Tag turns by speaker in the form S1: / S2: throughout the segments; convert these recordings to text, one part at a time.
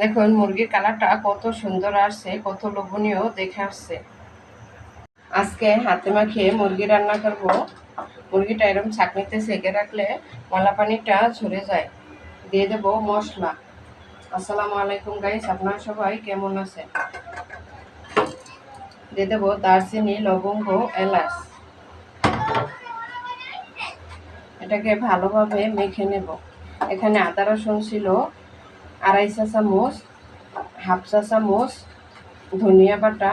S1: দেখুন মুরগির কালারটা কত সুন্দর আসছে, কত লোভনীয় দেখে আসছে। আজকে হাতে মাখিয়ে মুরগি রান্না করব। মুরগিটা এরকম ছাকনিতে সেকে রাখলে মলা পানিটা ঝরে যায়। দিয়ে দেব মশলা। আসসালামু আলাইকুম গাইস আপনারা সবাই কেমন আছেন? দিয়ে দেবো দারচিনি, লবঙ্গ, এলাচ। এটাকে ভালোভাবে মেখে নেব। এখানে আদা রসুন ছিল আড়াই চা চামচ হাফ চা চামচ, ধনিয়া বাটা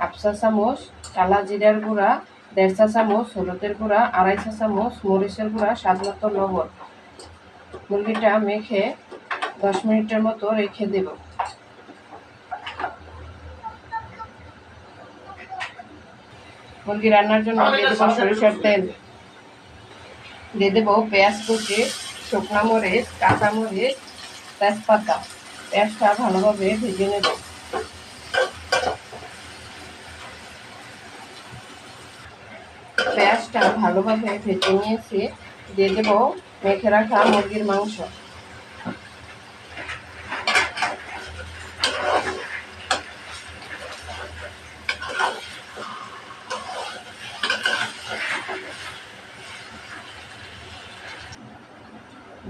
S1: হাফ চা চামচ, কালা জিরার গুঁড়া দেড় চামচ, হলুদের গুঁড়া আড়াই চা চামচ মরিচের গুঁড়া স্বাদ মতো লবণ মুরগিটা মেখে দশ মিনিটের মতো রেখে দেব। মুরগি রান্নার জন্য দিয়ে দেবো সরিষার তেল। দিয়ে দেবো পেঁয়াজ কুচি, শুকনা মরিচ কাঁচা মরিচ তেজপাতা পেঁয়াজটা ভালোভাবে ভেজে নেব। পেঁয়াজটা ভালোভাবে ভেজে নিয়েছি। দিয়ে দেবো মেখে রাখা মুরগির মাংস।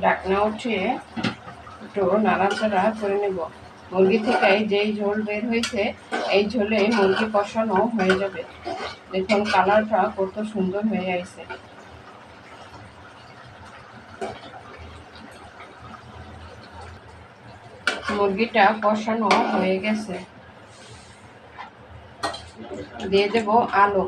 S1: ডাকনা উঠিয়ে একটু নাড়াচাড়া করে নেব। মুরগি থেকে যেই ঝোল বের হয়েছে, এই ঝোলে মুরগি কষানো হয়ে যাবে। দেখুন কালারটা কত সুন্দর হয়ে আছে মুরগিটা কষানো হয়ে গেছে। দিয়ে দেব আলু।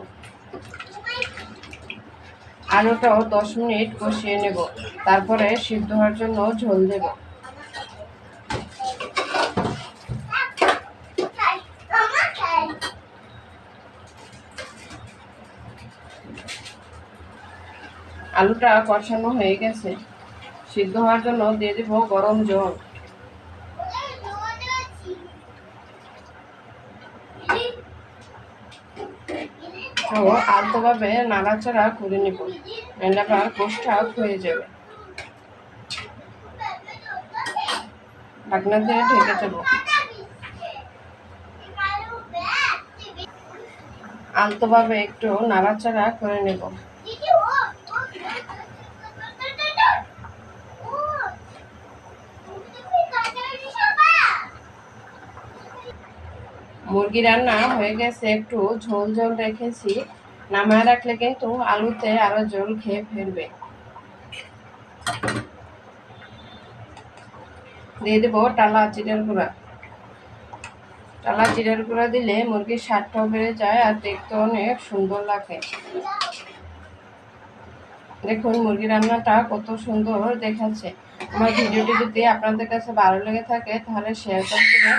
S1: আলুটাও দশ মিনিট কষিয়ে নেব। তারপরে সিদ্ধ হওয়ার জন্য ঝোল দেব। আলুটা কষানো হয়ে গেছে। সিদ্ধ হওয়ার জন্য দিয়ে দেব গরম জল। আলতোভাবে নাড়াচাড়া করে নেব। নাহলে আবার কোষটা হয়ে যাবে। ঢাকনা দিয়ে ঢেকে দেবো। আলতোভাবে একটু নাড়াচাড়া করে নেব। মুরগি রান্না হয়ে গেছে, একটু ঝোল ঝোল রেখেছি। নামায় রাখলে কিন্তু আলুতে আরও জল খেয়ে ফেলবে। দিয়ে দেবো টালা জিরের গুঁড়া। টালা জিরের গুঁড়া দিলে মুরগির স্বাদটাও বেড়ে যায় আর দেখতে অনেক সুন্দর লাগে। দেখুন মুরগি রান্নাটা কত সুন্দর দেখাচ্ছে। আমার ভিডিওটি যদি আপনাদের কাছে ভালো লেগে থাকে তাহলে শেয়ার করে দেবেন।